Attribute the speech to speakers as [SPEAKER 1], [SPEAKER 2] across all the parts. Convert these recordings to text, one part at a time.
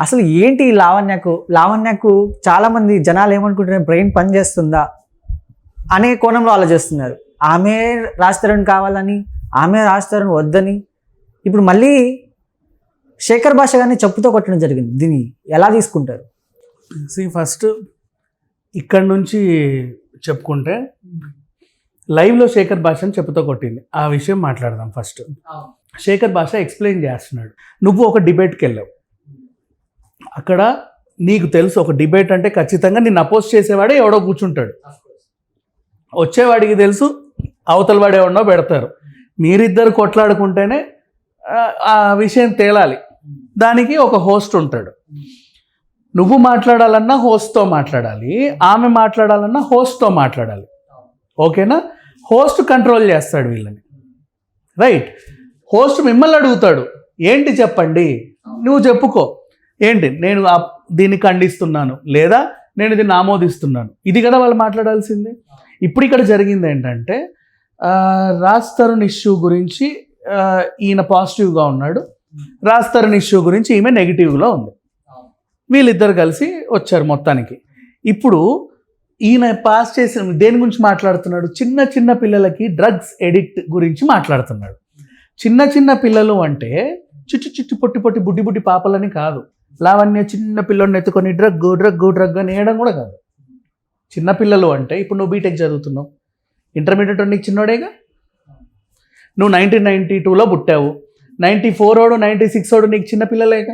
[SPEAKER 1] అసలు ఏంటి ఈ లావణ్యకు? లావణ్యకు చాలా మంది జనాలు ఏమనుకుంటున్నారు? బ్రెయిన్ పనిచేస్తుందా అనే కోణంలో ఆలోచిస్తున్నారు. ఆమె రాస్తారని కావాలని ఆమె రాస్తారని వద్దని. ఇప్పుడు మళ్ళీ శేఖర్ భాష గారిని చెప్పుతో కొట్టడం జరిగింది. దీన్ని ఎలా తీసుకుంటారు?
[SPEAKER 2] సి ఫస్ట్ ఇక్కడ నుంచి చెప్పుకుంటే లైవ్లో శేఖర్ భాషను చెప్పుతో కొట్టింది. ఆ విషయం మాట్లాడదాం ఫస్ట్ శేఖర్ భాష ఎక్స్ప్లెయిన్ చేస్తున్నాడు. నువ్వు ఒక డిబేట్కి వెళ్ళావు. అక్కడ నీకు తెలుసు ఒక డిబేట్ అంటే ఖచ్చితంగా నిన్ను అపోజ్ చేసేవాడే ఎవడో కూర్చుంటాడు. వచ్చేవాడికి తెలుసు అవతల వాడు ఎవడో పెడతారు. మీరిద్దరు కొట్లాడుకుంటేనే ఆ- ఆ విషయం తేలాలి. దానికి ఒక హోస్ట్ ఉంటాడు. నువ్వు మాట్లాడాలన్నా హోస్ట్తో మాట్లాడాలి ఆమె మాట్లాడాలన్నా హోస్ట్తో మాట్లాడాలి. ఓకేనా? హోస్ట్ కంట్రోల్ చేస్తాడు వీళ్ళని. రైట్. హోస్ట్ మిమ్మల్ని అడుగుతాడు ఏంటి చెప్పండి? నువ్వు చెప్పుకో. ఏంటి? నేను దీన్ని ఖండిస్తున్నాను. లేదా నేను దీన్ని ఆమోదిస్తున్నాను. ఇది కదా వాళ్ళు మాట్లాడాల్సింది. ఇప్పుడు ఇక్కడ జరిగింది ఏంటంటే ఆ, రాజ్ తరుణ్ ఇష్యూ గురించి ఈయన పాజిటివ్గా ఉన్నాడు. రాజ్ తరుణ్ ఇష్యూ గురించి ఈమె నెగిటివ్లో ఉంది. వీళ్ళిద్దరు కలిసి వచ్చారు మొత్తానికి. ఇప్పుడు ఈయన పాస్ చేసిన దేని గురించి మాట్లాడుతున్నాడు? చిన్న చిన్న పిల్లలకి డ్రగ్స్ ఎడిక్ట్ గురించి మాట్లాడుతున్నాడు. చిన్న చిన్న పిల్లలు అంటే చుట్టు చుట్టు పొట్టి పొట్టి బుడ్డి బుడ్డి పాపలని కాదు. లావణ్య చిన్న పిల్లోడిని ఎత్తుకొని డ్రగ్ డ్రగ్ డ్రగ్ అని వేయడం కూడా కాదు. చిన్నపిల్లలు అంటే ఇప్పుడు నువ్వు బీటెక్ చదువుతున్నావు. ఇంటర్మీడియట్ నీకు చిన్నోడేగా? నువ్వు నైన్టీన్ నైన్టీ టూలో పుట్టావు. నైంటీ ఫోర్ ఓడు నైంటీ సిక్స్ ఓడు నీకు చిన్నపిల్లలేక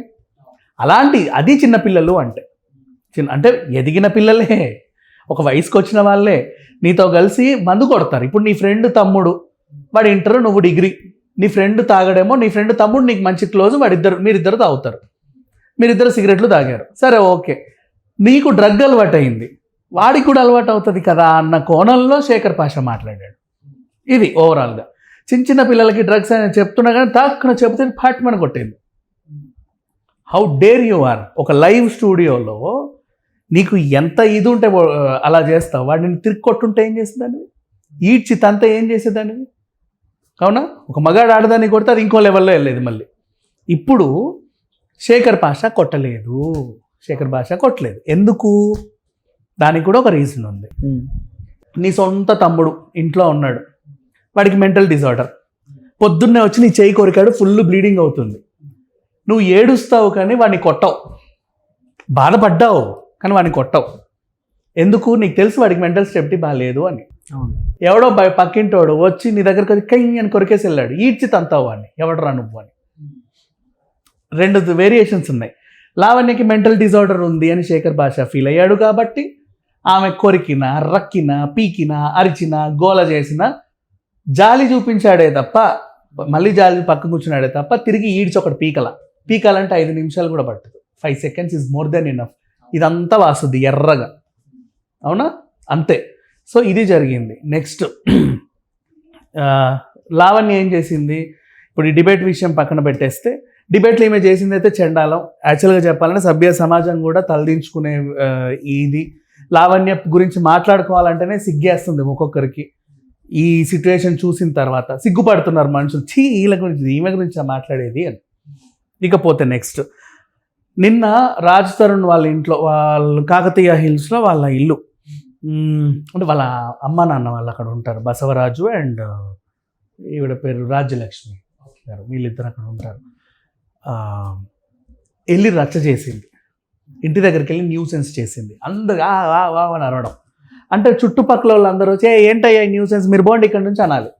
[SPEAKER 2] అలాంటి అది చిన్నపిల్లలు అంటే. చిన్న అంటే ఎదిగిన పిల్లలే. ఒక వయసుకు వచ్చిన వాళ్ళే. నీతో కలిసి మందు కొడతారు. ఇప్పుడు నీ ఫ్రెండ్ తమ్ముడు వాడు ఇంటర్ నువ్వు డిగ్రీ. నీ ఫ్రెండ్ తాగడేమో నీ ఫ్రెండ్ తమ్ముడు నీకు మంచి క్లోజ్ వాడిద్దరు మీరిద్దరు తాగుతారు. మీరిద్దరు సిగరెట్లు తాగారు. సరే ఓకే. నీకు డ్రగ్ అలవాటు అయింది వాడికి కూడా అలవాటు అవుతుంది కదా అన్న కోణంలో శేఖర్ పాష మాట్లాడాడు. ఇది ఓవరాల్గా. చిన్న చిన్న పిల్లలకి డ్రగ్స్ అని చెప్తున్నా కానీ తాక్కున చెప్తే ఫాట్మని కొట్టింది. హౌ డేర్ యు ఆర్ ఒక లైవ్ స్టూడియోలో నీకు ఎంత ఇది ఉంటే అలా చేస్తావు. వాడిని తిరిగి కొట్టుంటే ఏం చేసేదానివి? ఈడ్చి తంత ఏం చేసేదానివి? అవునా? ఒక మగాడు ఆడదాన్ని కొడితే అది ఇంకో లెవెల్లో వెళ్ళేది మళ్ళీ. ఇప్పుడు శేఖర్ భాష కొట్టలేదు. శేఖర్ భాష కొట్టలేదు. ఎందుకు? దానికి కూడా ఒక రీజన్ ఉంది. నీ సొంత తమ్ముడు ఇంట్లో ఉన్నాడు. వాడికి మెంటల్ డిజార్డర్ పొద్దున్నే వచ్చి నీ చేయి కొరికాడు ఫుల్ బ్లీడింగ్ అవుతుంది. నువ్వు ఏడుస్తావు కానీ వాడిని కొట్టవు. బాధపడ్డావు కానీ వాడిని కొట్టవు. ఎందుకు? నీకు తెలుసు వాడికి మెంటల్ స్టెబిలిటీ బాగాలేదు అని. ఎవడో పక్కింటోడు వచ్చి నీ దగ్గరకు వచ్చి కై అని కొరికేసి వెళ్ళాడు. ఈడ్చి తంతావు వాడిని. ఎవడరా నువ్వు అని. రెండు వేరియేషన్స్ ఉన్నాయి. లావణ్యకి మెంటల్ డిజార్డర్ ఉంది అని శేఖర్ భాష ఫీల్ అయ్యాడు కాబట్టి ఆమె కొరికిన రక్కిన పీకిన అరిచిన గోల చేసిన జాలి చూపించాడే తప్ప మళ్ళీ జాలి పక్కన కూర్చున్నాడే తప్ప తిరిగి ఈడ్చి ఒకటి పీకల. పీకాలంటే ఐదు నిమిషాలు కూడా పట్టదు. Five seconds is more than enough ఇదంతా వాసుద్ది ఎర్రగా. అవునా? అంతే. సో ఇది జరిగింది. నెక్స్ట్ లావణ్య ఏం చేసింది? ఇప్పుడు ఈ డిబేట్ విషయం పక్కన పెట్టేస్తే డిబేట్లు ఈమె చేసింది అయితే చెండాలం. యాక్చువల్గా చెప్పాలంటే సభ్య సమాజం కూడా తలదించుకునే ఇది. లావణ్య గురించి మాట్లాడుకోవాలంటేనే సిగ్గేస్తుంది ఒక్కొక్కరికి. ఈ సిచ్యువేషన్ చూసిన తర్వాత సిగ్గుపడుతున్నారు మనుషులు. చీ వీళ్ళ గురించి ఈమె గురించి మాట్లాడేది అని. ఇకపోతే నెక్స్ట్. నిన్న రాజ్ తరుణ్ వాళ్ళ ఇంట్లో వాళ్ళు కాకతీయ హిల్స్లో వాళ్ళ ఇల్లు. అంటే వాళ్ళ అమ్మ నాన్న వాళ్ళు అక్కడ ఉంటారు. బసవరాజు అండ్ ఈవిడ పేరు రాజ్యలక్ష్మి గారు. వీళ్ళిద్దరు అక్కడ ఉంటారు. వెళ్ళి రచ్చ చేసింది. ఇంటి దగ్గరికి వెళ్ళి న్యూసెన్స్ చేసింది. అందరు వా ఆ, అని అరవడం. అంటే చుట్టుపక్కల వాళ్ళందరూ వచ్చి ఏంటయ్యా న్యూసెన్స్ మీరు బాగుండి ఇక్కడ నుంచి అనాలి.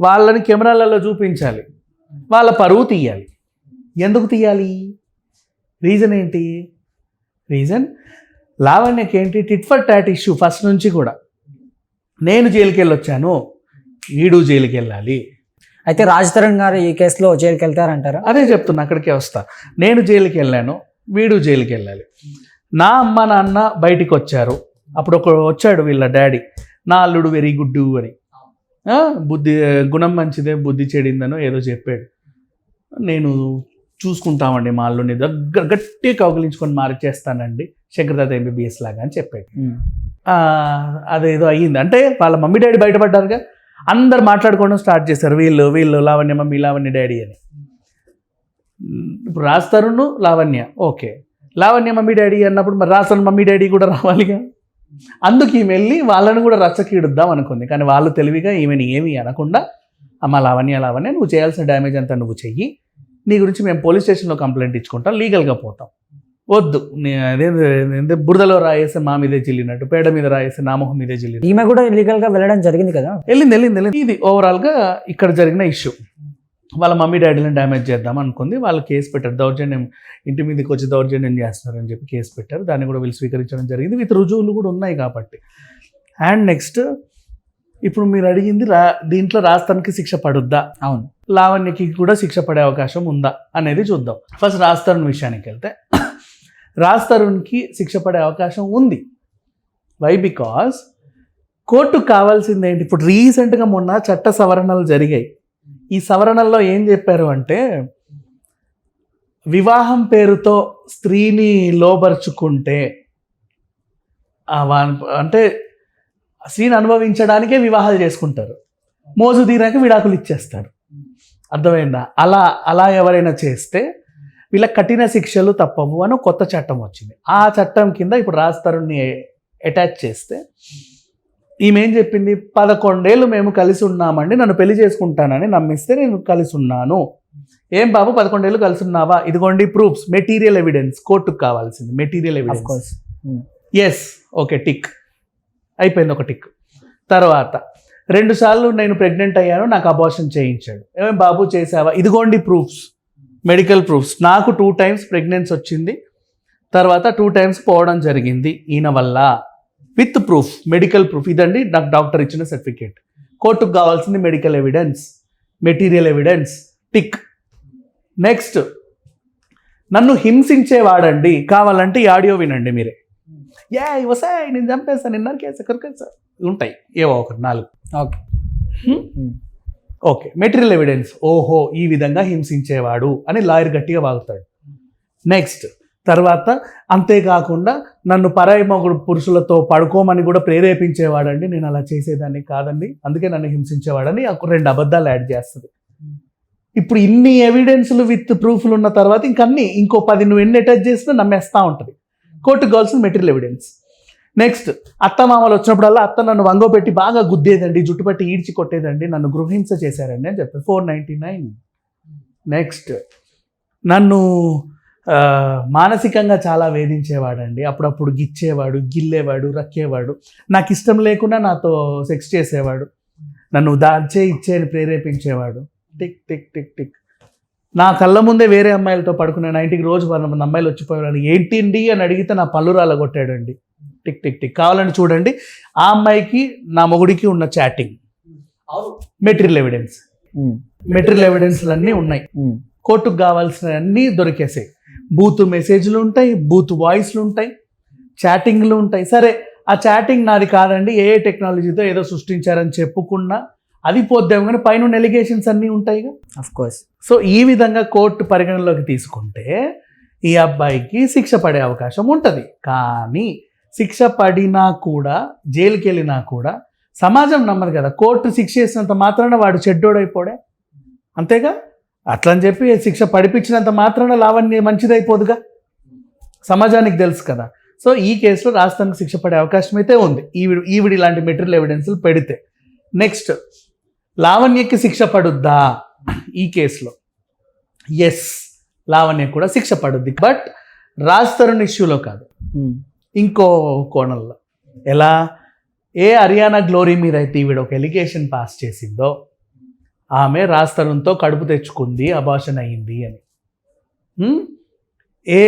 [SPEAKER 2] వాళ్ళని కెమెరాలలో చూపించాలి. వాళ్ళ పరువు తీయాలి. ఎందుకు తీయాలి? రీజన్ ఏంటి? రీజన్? లావణ్యకి ఏంటి tit for tat issue first నుంచి కూడా. నేను జైలుకి వెళ్ళొచ్చాను వీడు జైలుకి వెళ్ళాలి
[SPEAKER 1] అయితే రాజ్ తరుణ్ గారు ఈ కేసులో జైలుకి వెళ్తారంటారా?
[SPEAKER 2] అదే చెప్తున్నా అక్కడికే వస్తా. నేను జైలుకి వెళ్ళాను వీడు జైలుకి వెళ్ళాలి. నా అమ్మ నాన్న బయటికి వచ్చారు. అప్పుడు ఒక వచ్చాడు వీళ్ళ డాడీ నా అల్లుడు వెరీ గుడ్ అని. బుద్ధి గుణం మంచిదే బుద్ధి చెడిందనో ఏదో చెప్పాడు. నేను చూసుకుంటామండి మా అల్లుడిని దగ్గర గట్టిగా కౌగిలించుకొని మార్చేస్తానండి. శంకరదాత ఎంబీబీఎస్ లాగా అని చెప్పాడు. అదేదో అయ్యింది. అంటే వాళ్ళ మమ్మీ డాడీ బయటపడ్డారుగా? అందరు మాట్లాడుకోవడం స్టార్ట్ చేశారు. వీళ్ళు వీళ్ళు లావణ్య మమ్మీ లావణ్య డాడీ అని. ఇప్పుడు Raj Tarun Lavanya. Okay. Lavanya mummy daddy అన్నప్పుడు మరి రాజ్ తరుణ్ మమ్మీ డాడీ కూడా రావాలిగా అందుకు ఈమె వెళ్ళి వాళ్ళని కూడా రచ్చకీడుద్దాం అనుకుంది. కానీ వాళ్ళు తెలివిగా ఈమెని ఏమీ అనకుండా అమ్మ లావణ్య లావణ్య నువ్వు చేయాల్సిన డ్యామేజ్ అంతా నువ్వు చెయ్యి. నీ గురించి మేము పోలీస్ స్టేషన్లో కంప్లైంట్ ఇచ్చుకుంటాం. లీగల్గా పోతాం. వద్దు. అదే బురదలో రాయేస్తే మా మీదే చిల్లినట్టు పేడ మీద రాయేస్తే నా మొహం మీదే చిల్లినట్టు
[SPEAKER 1] ఈమె కూడా ఇల్లీగల్గా వెళ్ళడం జరిగింది కదా?
[SPEAKER 2] వెళ్ళింది వెళ్ళింది వెళ్ళింది. ఇది ఓవరాల్గా ఇక్కడ జరిగిన ఇష్యూ వాళ్ళ మమ్మీ డాడీలను డ్యామేజ్ చేద్దాం అనుకుంది. వాళ్ళు కేసు పెట్టారు. దౌర్జన్యం ఇంటి మీదకి వచ్చి దౌర్జన్యం చేస్తున్నారని చెప్పి కేసు పెట్టారు. దాన్ని కూడా వీళ్ళు స్వీకరించడం జరిగింది. విత్ రుజువులు కూడా ఉన్నాయి కాబట్టి. అండ్ నెక్స్ట్ ఇప్పుడు మీరు అడిగింది రా దీంట్లో రాస్తానికి శిక్ష పడుద్దా?
[SPEAKER 1] అవును.
[SPEAKER 2] లావణ్యకి కూడా శిక్ష పడే అవకాశం ఉందా? అనేది చూద్దాం. ఫస్ట్ తరుణ్ విషయానికి వెళ్తే రాజ్ తరుణ్కి శిక్ష పడే అవకాశం ఉంది. వై బికాస్ కోర్టుకు కావాల్సింది ఏంటి ఇప్పుడు రీసెంట్గా మొన్న చట్ట సవరణలు జరిగాయి. ఈ సవరణల్లో ఏం చెప్పారు అంటే వివాహం పేరుతో స్త్రీని లోబరుచుకుంటే ఆ అంటే స్త్రీని అనుభవించడానికే వివాహాలు చేసుకుంటారు. మోజు తీరాక విడాకులు ఇచ్చేస్తారు. అర్థమైందా? అలా అలా ఎవరైనా చేస్తే వీళ్ళ కఠిన శిక్షలు తప్పవు అని కొత్త చట్టం వచ్చింది. ఆ చట్టం కింద ఇప్పుడు రాజతరుణ్ణి అటాచ్ చేస్తే ఈమె ఏం చెప్పింది? పదకొండేళ్ళు మేము కలిసి ఉన్నామండి నన్ను పెళ్ళి చేసుకుంటానని నమ్మిస్తే నేను కలిసి ఉన్నాను. ఏం బాబు పదకొండేళ్ళు కలిసి ఉన్నావా? ఇదిగోండి ప్రూఫ్స్ మెటీరియల్ ఎవిడెన్స్ కోర్టుకు కావాల్సింది material evidence.
[SPEAKER 1] Course
[SPEAKER 2] yes okay tick. అయిపోయింది ఒక టిక్. తర్వాత రెండు సార్లు నేను ప్రెగ్నెంట్ అయ్యాను నాకు అబార్షన్ చేయించాడు. ఏమేం బాబు చేసావా ఇదిగోండి ప్రూఫ్స్. Medical proofs. నాకు టూ టైమ్స్ ప్రెగ్నెన్సీ వచ్చింది. తర్వాత టూ టైమ్స్ పోవడం జరిగింది ఈయన వల్ల. With proof medical proof. ఇదండి నాకు డాక్టర్ ఇచ్చిన సర్టిఫికేట్. కోర్టుకు కావాల్సింది medical evidence material evidence tick. Next నన్ను హింసించేవాడండి. కావాలంటే ఈ ఆడియో వినండి మీరే. యా వసాయ్ నేను చంపేస్తాను నిన్న కేసు ఎక్కడికేసా ఉంటాయి. ఏవో ఒకటి నాలుగు.
[SPEAKER 1] Okay. Hmm?
[SPEAKER 2] Okay. Material evidence ఓహో ఈ విధంగా హింసించేవాడు అని లాయర్ గట్టిగా వాగుతాడు. నెక్స్ట్ తర్వాత అంతేకాకుండా నన్ను పరాయి మొగుడు పురుషులతో పడుకోమని కూడా ప్రేరేపించేవాడండి. నేను అలా చేసేదాన్ని కాదండి. అందుకే నన్ను హింసించేవాడని రెండు అబద్ధాలు యాడ్ చేస్తుంది. ఇప్పుడు ఇన్ని ఎవిడెన్స్లు విత్ ప్రూఫ్లు ఉన్న తర్వాత ఇంకన్నీ ఇంకో పది నువ్వు ఎన్ని అటాచ్ చేసినా నమ్మేస్తూ ఉంటుంది. కోర్టుకు కావాల్సిన మెటీరియల్ ఎవిడెన్స్ నెక్స్ట్ అత్త మామలు వచ్చినప్పుడల్లా అత్త నన్ను వంగో పెట్టి బాగా గుద్దేదండి జుట్టు పట్టి ఈడ్చి కొట్టేదండి నన్ను గృహింస చేశారండి అని చెప్తారు ఫోర్ నైంటీ నైన్ నెక్స్ట్ నన్ను మానసికంగా చాలా వేధించేవాడండి. అప్పుడప్పుడు గిచ్చేవాడు గిల్లేవాడు రక్కేవాడు. నాకు ఇష్టం లేకుండా నాతో సెక్స్ చేసేవాడు. నన్ను దాచే ఇచ్చే అని ప్రేరేపించేవాడు. టిక్ టిక్ టిక్ టిక్ నా కళ్ళ ముందే వేరే అమ్మాయిలతో పడుకునే నా ఇంటికి రోజు వంద మంది అమ్మాయిలు వచ్చిపోయాడు ఏంటిండి అని అడిగితే నా పళ్ళు రాలగొట్టాడండి. Tick tick tick. కావాలని చూడండి. ఆ అమ్మాయికి నా మొగుడికి ఉన్న చాటింగ్ మెటీరియల్ ఎవిడెన్స్ మెటీరియల్ ఎవిడెన్స్లు అన్నీ ఉన్నాయి. కోర్టుకు కావాల్సిన అన్నీ దొరికేసాయి బూత్ మెసేజ్లు ఉంటాయి బూత్ వాయిస్లు ఉంటాయి చాటింగ్లు ఉంటాయి. సరే ఆ చాటింగ్ నాది కాదండి. ఏ టెక్నాలజీతో ఏదో సృష్టించారని చెప్పుకున్నా అది పోద్దాం కానీ పైన ఎలిగేషన్స్ అన్నీ ఉంటాయిగా.
[SPEAKER 1] ఆఫ్ కోర్స్
[SPEAKER 2] సో ఈ విధంగా కోర్టు పరిగణలోకి తీసుకుంటే ఈ అబ్బాయికి శిక్ష పడే అవకాశం ఉంటుంది. కానీ శిక్ష పడినా కూడా జైలుకి వెళ్ళినా కూడా సమాజం నమ్మదు కదా. కోర్టు శిక్ష చేసినంత మాత్రాన వాడు చెడ్డోడైపోడే. అంతేగా? అట్లా అని చెప్పి శిక్ష పడిపించినంత మాత్రాన లావణ్య మంచిదైపోదుగా. సమాజానికి తెలుసు కదా. సో ఈ కేసులో రాష్ట్రానికి శిక్ష పడే అవకాశం అయితే ఉంది. ఈవిడ ఈవిడ ఇలాంటి మెటీరియల్ ఎవిడెన్స్లు పెడితే. నెక్స్ట్ లావణ్యకి శిక్ష పడుద్దా? ఈ కేసులో. ఎస్ లావణ్య కూడా శిక్ష పడుద్ది. బట్ రాజ్ తరుణ్ ఇష్యూలో కాదు. ఇంకో కోణంలో. ఎలా? ఏ హర్యానా గ్లోరీ మీద అయితే ఈవిడ ఒక ఎలిగేషన్ పాస్ చేసిందో ఆమె రాజ్ తరుణ్తో కడుపు తెచ్చుకుంది అబార్షన్ అయ్యింది అని? ఏ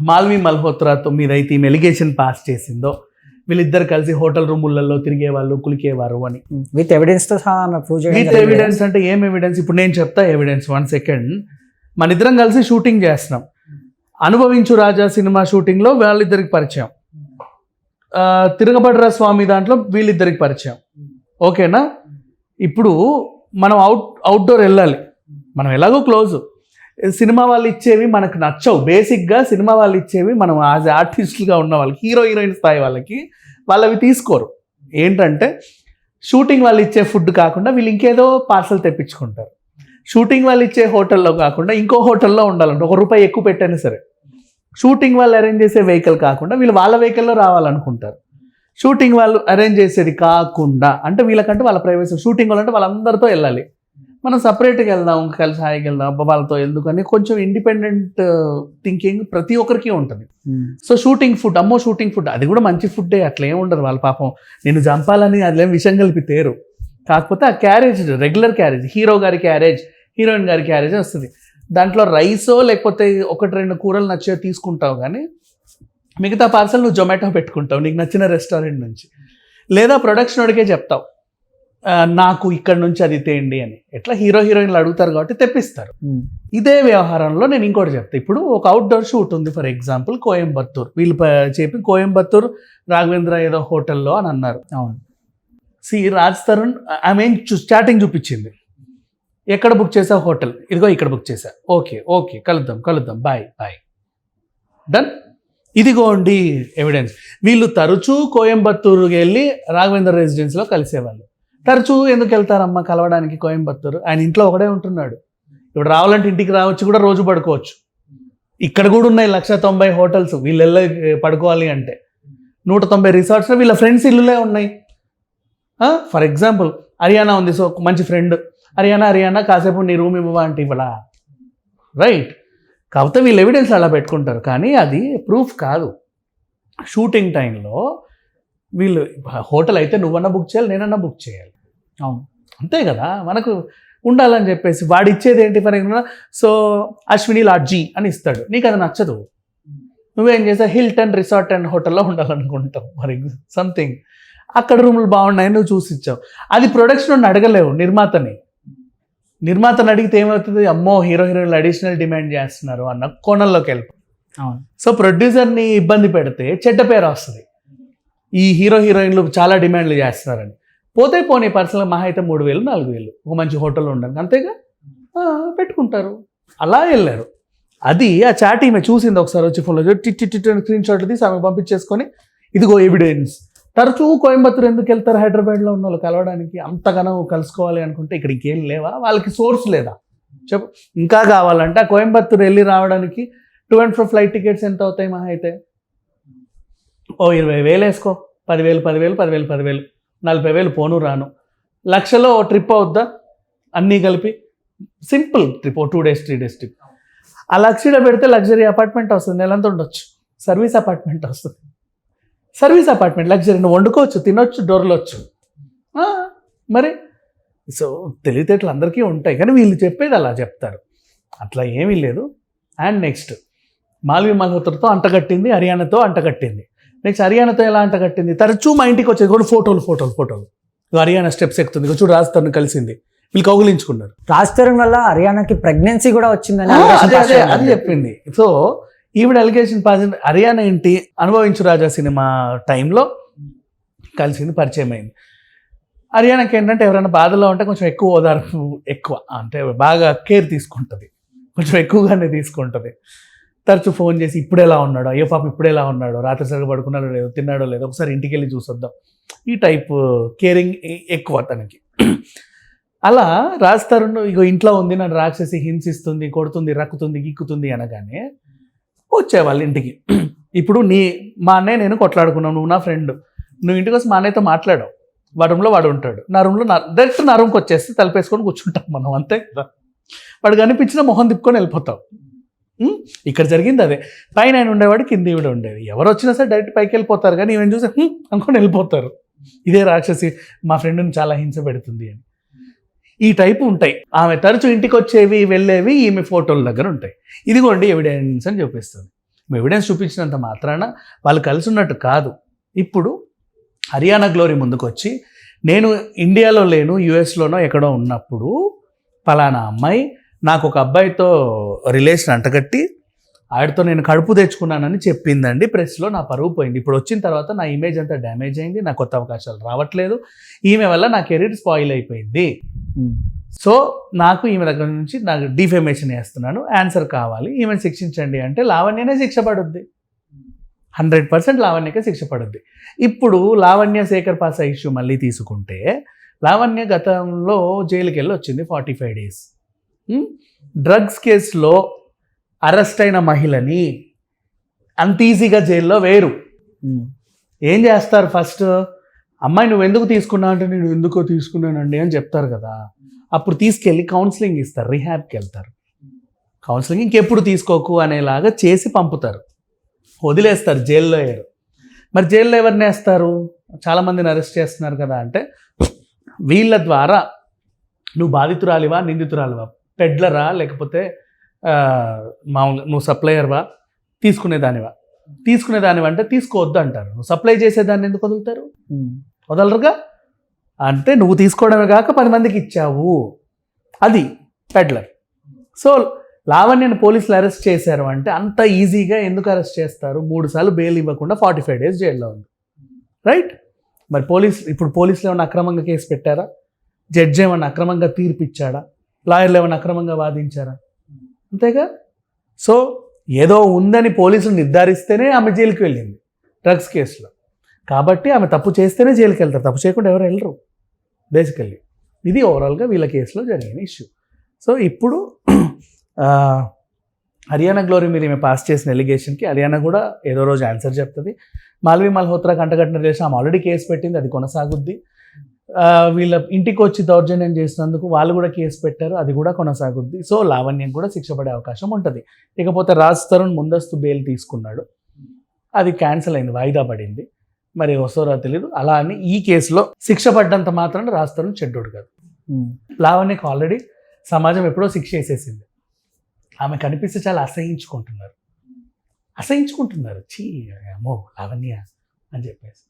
[SPEAKER 2] మాల్వి మల్హోత్రాతో మీద అయితే ఈమె ఎలిగేషన్ పాస్ చేసిందో వీళ్ళిద్దరు కలిసి హోటల్ రూములలో తిరిగేవాళ్ళు కులికేవారు అని.
[SPEAKER 1] విత్ ఎవిడెన్స్ చేయడం
[SPEAKER 2] విత్. ఎవిడెన్స్ అంటే ఏం ఎవిడెన్స్? ఇప్పుడు నేను చెప్తా ఎవిడెన్స్ వన్ సెకండ్. మన ఇద్దరం కలిసి షూటింగ్ చేస్తున్నాం. అనుభవించు రాజా సినిమా షూటింగ్లో వాళ్ళిద్దరికి పరిచయం. ఆ, తిరగబడరా స్వామి దాంట్లో వీళ్ళిద్దరికి పరిచయం. ఓకేనా? ఇప్పుడు మనం అవుట్ అవుట్డోర్ వెళ్ళాలి. మనం ఎలాగో క్లోజ్ సినిమా వాళ్ళు ఇచ్చేవి మనకు నచ్చవు. బేసిక్గా సినిమా వాళ్ళు ఇచ్చేవి మనం యాజ్ ఆర్టిస్టులుగా ఉన్న వాళ్ళకి హీరో హీరోయిన్ స్థాయి వాళ్ళకి వాళ్ళవి తీసుకోరు. ఏంటంటే షూటింగ్ వాళ్ళు ఇచ్చే ఫుడ్ కాకుండా వీళ్ళు ఇంకేదో పార్సల్ తెప్పించుకుంటారు. షూటింగ్ వాళ్ళు ఇచ్చే హోటల్లో కాకుండా ఇంకో హోటల్లో ఉండాలంటే ఒక రూపాయి ఎక్కువ పెట్టైనా సరే. షూటింగ్ వాళ్ళు అరేంజ్ చేసే వెహికల్ కాకుండా వీళ్ళు వాళ్ళ వెహికల్లో రావాలనుకుంటారు. షూటింగ్ వాళ్ళు అరేంజ్ చేసేది కాకుండా అంటే వీళ్ళకంటే వాళ్ళ ప్రైవేట్ షూటింగ్ వాళ్ళు అంటే వాళ్ళందరితో వెళ్ళాలి. మనం సపరేట్గా వెళ్దాం కలిసి హాయిగా వెళ్దాం అబ్బా వాళ్ళతో ఎందుకని కొంచెం ఇండిపెండెంట్ థింకింగ్ ప్రతి ఒక్కరికి ఉంటుంది. సో షూటింగ్ ఫుడ్ అమ్మో షూటింగ్ ఫుడ్ అది కూడా మంచి ఫుడ్డే అట్లా ఏమి ఉండదు వాళ్ళ పాపం. నేను చంపాలని అదేం విషయం కలిపి తేరు. కాకపోతే ఆ క్యారేజ్ రెగ్యులర్ క్యారేజ్ హీరో గారి క్యారేజ్ హీరోయిన్ గారి క్యారేజ్ వస్తుంది. దాంట్లో రైసో లేకపోతే ఒకటి రెండు కూరలు నచ్చో తీసుకుంటావు కానీ మిగతా పార్సల్ నువ్వు జొమాటో పెట్టుకుంటావు నీకు నచ్చిన రెస్టారెంట్ నుంచి. లేదా ప్రొడక్షన్ వాడికే చెప్తావు "ఆ, నాకు ఇక్కడ నుంచి అది తేండి అని. ఎట్లా? హీరో హీరోయిన్లు అడుగుతారు కాబట్టి తెప్పిస్తారు. ఇదే వ్యవహారంలో నేను ఇంకోటి చెప్తా. ఇప్పుడు ఒక అవుట్డోర్ షూట్ ఉంది ఫర్ ఎగ్జాంపుల్ కోయంబత్తూర్. వీళ్ళు చెప్పి కోయంబత్తూర్ రాఘవేంద్ర ఏదో హోటల్లో అని అన్నారు.
[SPEAKER 1] అవును.
[SPEAKER 2] సి రాజ్ తరుణ్ ఆమె ఏం చూ స్టార్టింగ్ చూపించింది. ఎక్కడ బుక్ చేసావు హోటల్. ఇదిగో ఇక్కడ బుక్ చేశా ఓకే ఓకే. కలుద్దాం కలుద్దాం. Bye bye. డన్? ఇదిగోండి ఎవిడెన్స్. వీళ్ళు తరచూ కోయంబత్తూరుకి వెళ్ళి రాఘవేంద్ర రెసిడెన్స్లో కలిసేవాళ్ళు. తరచూ ఎందుకు వెళ్తారమ్మా కలవడానికి కోయంబత్తూరు? ఆయన ఇంట్లో ఒకడే ఉంటున్నాడు. ఇప్పుడు రావాలంటే ఇంటికి రావచ్చు కూడా రోజు పడుకోవచ్చు. ఇక్కడ కూడా ఉన్నాయి లక్ష తొంభై హోటల్స్. వీళ్ళు వెళ్ళి పడుకోవాలి అంటే. నూట తొంభై రిసార్ట్స్లో వీళ్ళ ఫ్రెండ్స్ ఇల్లులే ఉన్నాయి. ఫర్ ఎగ్జాంపుల్ హర్యానా ఉంది. సో మంచి ఫ్రెండ్. హర్యానా హర్యానా కాసేపు నీ రూమ్ ఇవ్వవా అంటే ఇవ్వడా రైట్ కాకపోతే వీళ్ళు ఎవిడెన్స్ అలా పెట్టుకుంటారు. కానీ అది ప్రూఫ్ కాదు. షూటింగ్ టైంలో వీళ్ళు హోటల్ అయితే నువ్వన్నా బుక్ చేయాలి నేనన్నా బుక్ చేయాలి.
[SPEAKER 1] అవును.
[SPEAKER 2] అంతే కదా. మనకు ఉండాలని చెప్పేసి వాడు ఇచ్చేది ఏంటి? For example so Ashwini lodge అని ఇస్తాడు. నీకు అది నచ్చదు. నువ్వేం చేసావు హిల్టన్ రిసార్ట్ అండ్ హోటల్లో ఉండాలనుకుంటావు. ఫర్ సంథింగ్ అక్కడ రూములు బాగున్నాయని నువ్వు చూసి ఇచ్చావు. అది ప్రొడక్షన్ అడగలేవు నిర్మాతని. నిర్మాతని అడిగితే ఏమవుతుంది? అమ్మో హీరో హీరోయిన్లు అడిషనల్ డిమాండ్ చేస్తున్నారు అన్న కోణంలోకి వెళ్ళి సో ప్రొడ్యూసర్ని ఇబ్బంది పెడితే చెడ్డ పేరు వస్తుంది. ఈ హీరో హీరోయిన్లు చాలా డిమాండ్లు చేస్తున్నారని. పోతే పోనీ పర్సనల్ మహా అయితే మూడు వేలు నాలుగు వేలు. ఒక మంచి హోటల్లో ఉండడానికి అంతేగా? పెట్టుకుంటారు. అలా వెళ్ళారు. అది ఆ చాట్ ఈమె చూసింది ఒకసారి వచ్చి ఫోన్లో టిట్ టిట్ టిట్ అని స్క్రీన్ షాట్లు తీసి ఆమె పంపించేసుకొని ఇదిగో ఎవిడెన్స్ తరచూ కోయంబత్తూర్ ఎందుకు వెళ్తారు హైదరాబాద్లో ఉన్న వాళ్ళు కలవడానికి? అంతగానో కలుసుకోవాలి అనుకుంటే ఇక్కడ ఇంకేం లేవా? వాళ్ళకి సోర్స్ లేదా? చెప్పు. ఇంకా కావాలంటే ఆ కోయంబత్తూర్ వెళ్ళి రావడానికి two and four flight tickets ఎంత అవుతాయి మహా అయితే? ఓ ఇరవై వేలు వేసుకో. పదివేలు పదివేలు పదివేలు పదివేలు. నలభై వేలు పోను రాను. లక్షలో ఓ ట్రిప్ అవుద్దా? అన్నీ కలిపి. సింపుల్ ట్రిప్ ఓ two days three days trip. ఆ లక్షలో పెడితే లగ్జరీ అపార్ట్మెంట్ వస్తుంది. నెలంతా ఉండొచ్చు. సర్వీస్ అపార్ట్మెంట్ వస్తుంది. సర్వీస్ అపార్ట్మెంట్ లగ్జరీ నువ్వు వండుకోవచ్చు తినొచ్చు డోర్లొచ్చు. ఆ, మరి? సో తెలివితేటలు అందరికీ ఉంటాయి కానీ వీళ్ళు చెప్పేది అలా చెప్తారు. అట్లా ఏమీ లేదు. అండ్ నెక్స్ట్ మాల్వి మల్హోత్రతో అంటగట్టింది హర్యానాతో అంటగట్టింది నెక్స్ట్ హర్యానాతో ఎలా అంటగట్టింది తరచూ మా ఇంటికి వచ్చేది కూడా ఫోటోలు ఫోటోలు ఫోటోలు. హర్యానా స్టెప్స్ ఎక్కుతుంది చూడు రాజస్థాన్ కలిసింది. వీళ్ళు కౌగులించుకున్నారు.
[SPEAKER 1] రాజ్ తరుణ్ వల్ల హర్యానాకి ప్రెగ్నెన్సీ కూడా వచ్చిందని.
[SPEAKER 2] అది చెప్పింది. సో ఈవిడ అలిగేషన్ పాస్ హర్యానా ఏంటి? అనుభవించు రాజా సినిమా టైంలో కలిసింది పరిచయం అయింది. హర్యానాకి ఏంటంటే ఎవరైనా బాధలో ఉంటే కొంచెం ఎక్కువ ఓదార్పు ఎక్కువ అంటే బాగా కేర్ తీసుకుంటుంది. కొంచెం ఎక్కువగానే తీసుకుంటుంది. తరచు ఫోన్ చేసి ఇప్పుడు ఎలా ఉన్నాడో అయ్యో పాప ఇప్పుడు ఎలా ఉన్నాడో రాత్రి సరిగ్గా పడుకున్నాడో లేదో తిన్నాడో లేదో ఒకసారి ఇంటికి వెళ్ళి చూసొద్దాం. ఈ టైప్ కేరింగ్ ఎక్కువ తనకి అలా రాజ్ తరుణ్ ఇగో ఇంట్లో ఉంది నన్ను రాక్షసి హింసిస్తుంది కొడుతుంది రక్కుతుంది గిక్కుతుంది అనగానే వచ్చేవాళ్ళు ఇంటికి. ఇప్పుడు నీ మా అన్నయ్య నేను కొట్లాడుకున్నావు నువ్వు నా ఫ్రెండ్. నువ్వు ఇంటికి వచ్చి మా అన్నయ్యతో మాట్లాడావు. వాడి రూమ్లో వాడు ఉంటాడు. నా రూమ్లో నా డైరెక్ట్ నా రూమ్కి వచ్చేసి తలపేసుకొని కూర్చుంటాం మనం అంతే కదా? వాడు కనిపించిన మొహం తిప్పుకొని వెళ్ళిపోతావు ఇక్కడ జరిగింది అదే. పైన ఆయన ఉండేవాడు కింద ఈవిడ ఉండేది. ఎవరు వచ్చినా సరే డైరెక్ట్ పైకి వెళ్ళిపోతారు కానీ ఈవెన్ చూసి అనుకొని వెళ్ళిపోతారు. ఇదే రాక్షసి మా ఫ్రెండ్ని చాలా హింస పెడుతుంది అని. ఈ టైపు ఉంటాయి. ఆమె తరచు ఇంటికి వచ్చేవి వెళ్ళేవి ఈమె ఫోటోల దగ్గర ఉంటాయి ఇదిగోండి ఎవిడెన్స్ అని చూపిస్తుంది ఎవిడెన్స్ చూపించినంత మాత్రాన వాళ్ళు కలిసి ఉన్నట్టు కాదు. ఇప్పుడు హర్యానా గ్లోరీ ముందుకు వచ్చి నేను ఇండియాలో లేను యుఎస్లోనో ఎక్కడో ఉన్నప్పుడు పలానా అమ్మాయి నాకు ఒక అబ్బాయితో రిలేషన్ అంటగట్టి ఆడితో నేను కడుపు తెచ్చుకున్నానని చెప్పిందండి. ప్రెస్లో నా పరువు పోయింది. ఇప్పుడు వచ్చిన తర్వాత నా ఇమేజ్ అంతా డ్యామేజ్ అయింది. నా కొత్త అవకాశాలు రావట్లేదు. ఈమె వల్ల నా కెరీర్ స్పాయిల్ అయిపోయింది. సో నాకు ఈమె దగ్గర నుంచి నాకు డిఫెమేషన్ వేస్తున్నాను. ఆన్సర్ కావాలి. ఈమెను శిక్షించండి అంటే లావణ్యనే శిక్ష పడుద్ది. హండ్రెడ్ పర్సెంట్ లావణ్యకే శిక్ష పడుద్ది. ఇప్పుడు లావణ్య శేఖర్ పాసా ఇష్యూ మళ్ళీ తీసుకుంటే లావణ్య గతంలో జైలుకి వెళ్ళి వచ్చింది ఫార్టీ ఫైవ్ డేస్ డ్రగ్స్ కేసులో అరెస్ట్ అయిన మహిళని అంత ఈజీగా జైల్లో వేరు
[SPEAKER 1] ఉమ్.
[SPEAKER 2] ఏం చేస్తారు ఫస్ట్ అమ్మాయి నువ్వు ఎందుకు తీసుకున్నావు అంటే నేను ఎందుకో తీసుకున్నానండి అని చెప్తారు కదా. అప్పుడు తీసుకెళ్ళి కౌన్సిలింగ్ ఇస్తారు రిహాబ్కి వెళ్తారు. కౌన్సిలింగ్ ఇంకెప్పుడు తీసుకోకు అనేలాగా చేసి పంపుతారు. వదిలేస్తారు జైల్లో వేయరు మరి జైల్లో ఎవరిని వేస్తారు? చాలామందిని అరెస్ట్ చేస్తున్నారు కదా అంటే వీళ్ళ ద్వారా నువ్వు బాధితురాలివా నిందితురాలివా? పెడ్లరా లేకపోతే మామూలుగా నువ్వు సప్లయర్వా? తీసుకునేదానివా? తీసుకునేదానివా అంటే తీసుకోవద్దు అంటారు. నువ్వు సప్లై చేసేదాన్ని ఎందుకు వదులుతారు. వదలరుగా? అంటే నువ్వు తీసుకోవడమే కాక పది మందికి ఇచ్చావు. అది పెడ్లర్ సో లావణ్యని పోలీసులు అరెస్ట్ చేశారు అంటే అంత ఈజీగా ఎందుకు అరెస్ట్ చేస్తారు? మూడు సార్లు బెయిల్ ఇవ్వకుండా ఫార్టీ ఫైవ్ డేస్ జైల్లో ఉంది. రైట్ మరి పోలీస్ ఇప్పుడు పోలీసులు ఏమైనా అక్రమంగా కేసు పెట్టారా? జడ్జి ఏమైనా అక్రమంగా తీర్పు ఇచ్చాడా లాయర్లు ఏమైనా అక్రమంగా వాదించారా? అంతేగా? సో ఏదో ఉందని పోలీసులు నిర్ధారిస్తేనే ఆమె జైలుకి వెళ్ళింది డ్రగ్స్ కేసులో. కాబట్టి ఆమె తప్పు చేస్తేనే జైలుకి వెళ్తారు తప్పు చేయకుండా ఎవరు వెళ్ళరు బేసికల్లీ. ఇది ఓవరాల్గా వీళ్ళ కేసులో జరిగిన ఇష్యూ. సో ఇప్పుడు హర్యానా గ్లోరీ మీరు ఈమె పాస్ చేసిన ఎలిగేషన్కి హర్యానా కూడా ఏదో రోజు ఆన్సర్ చెప్తుంది. మాల్వి మల్హోత్రా కంటగట్టిన రిలేషన్ ఆమె ఆల్రెడీ కేసు పెట్టింది అది కొనసాగుద్ది. వీళ్ళ ఇంటికి వచ్చి దౌర్జన్యం చేసినందుకు వాళ్ళు కూడా కేసు పెట్టారు అది కూడా కొనసాగుద్ది. సో లావణ్యం కూడా శిక్ష పడే అవకాశం ఉంటుంది. ఇకపోతే రాజ్ తరుణ్ ముందస్తు బెయిల్ తీసుకున్నాడు. అది క్యాన్సిల్ అయింది వాయిదా పడింది. మరి వస్తారో తెలియదు అలా అని ఈ కేసులో శిక్ష పడ్డంత మాత్రాన రాజ్ తరుణ్ చెడ్డోడు కాదు. లావణ్యకు ఆల్రెడీ సమాజం ఎప్పుడో శిక్ష వేసేసింది. ఆమె కనిపిస్తే చాలా అసహించుకుంటున్నారు. అసహించుకుంటున్నారు. చీ అమ్మో లావణ్య అని చెప్పేసి.